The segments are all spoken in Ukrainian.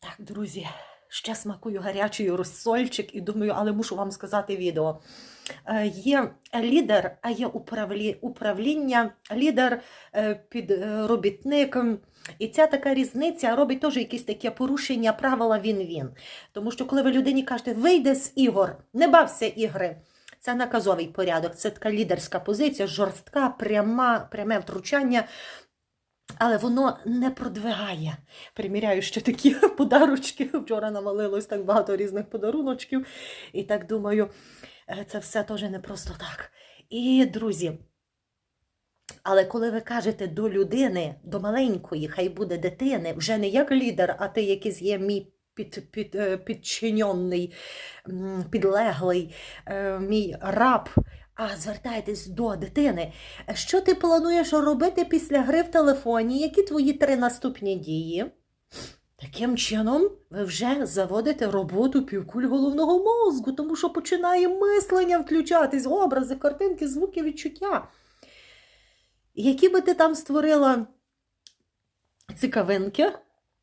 Так, друзі, ще смакую гарячий розсольчик і думаю, але мушу вам сказати відео. Е, Є лідер, а є управління, лідер, е, підробітник. І ця така різниця робить теж якісь таке порушення правила він-він. Тому що коли ви людині кажете, вийде з ігор, не бався ігри. Це наказовий порядок, це така лідерська позиція, жорстка, пряма, пряме втручання. Але воно не продвигає. Приміряю ще такі подарочки. Вчора навалилось так багато різних подаруночків. І так думаю, е, це все теж не просто так. І, друзі, але коли ви кажете до людини, до маленької, хай буде дитини, вже не як лідер, а ти якийсь є мій під, під, е, підчиненний, підлеглий, е, мій раб, а звертайтесь до дитини. Що ти плануєш робити після гри в телефоні? Які твої три наступні дії? Таким чином, ви вже заводите роботу півкуль головного мозку, тому що починає мислення включатись, образи, картинки, звуки, відчуття. Які би ти там створила цікавинки,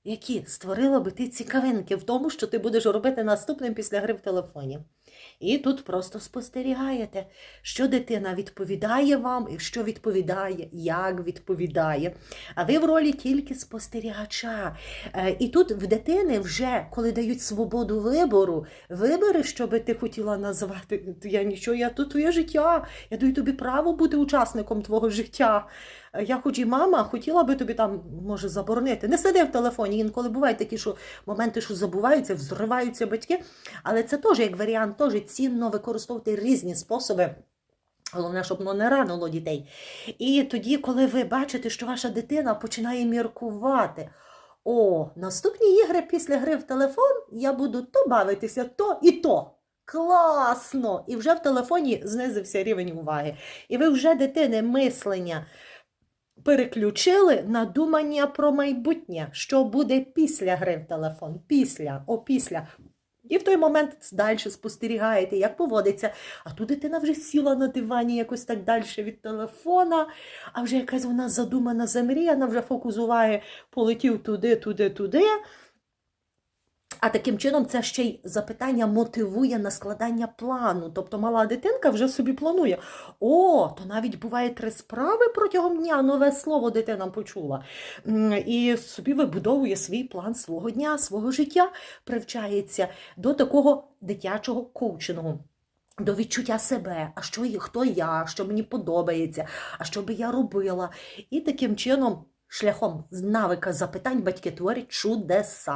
які створила би ти цікавинки в тому, що ти будеш робити наступним після гри в телефоні. І тут просто спостерігаєте, що дитина відповідає вам, і що відповідає, як відповідає. А ви в ролі тільки спостерігача. Е, І тут в дитини вже, коли дають свободу вибору, вибери, що би ти хотіла назвати. Я нічого, я тут твоє життя. Я даю тобі право бути учасником твого життя. Я хоч і мама, хотіла би тобі там, може, заборонити. Не сиди в телефоні. Інколи бувають такі що моменти, що забуваються, взриваються батьки. Але це теж як варіант, теж цінно використовувати різні способи. Головне, щоб воно не ранило дітей. І тоді, коли ви бачите, що ваша дитина починає міркувати. О, наступні ігри після гри в телефон я буду то бавитися, то і то. Класно! І вже в телефоні знизився рівень уваги. І ви вже дитини мислення переключили на думання про майбутнє, що буде після гри в телефон, після, опісля. І в той момент далі спостерігаєте, як поводиться. А тут дитина вже сіла на дивані якось так далі від телефона, а вже якась вона задумана замріяна, вже фокус уваги полетів туди, туди, туди. А таким чином це ще й запитання мотивує на складання плану. Тобто мала дитинка вже собі планує. О, то навіть буває три справи протягом дня, нове слово дитина почула. І собі вибудовує свій план свого дня, свого життя, привчається до такого дитячого коучингу. До відчуття себе, а що хто я, що мені подобається, а що би я робила. І таким чином, шляхом навика запитань батьки творять чудеса.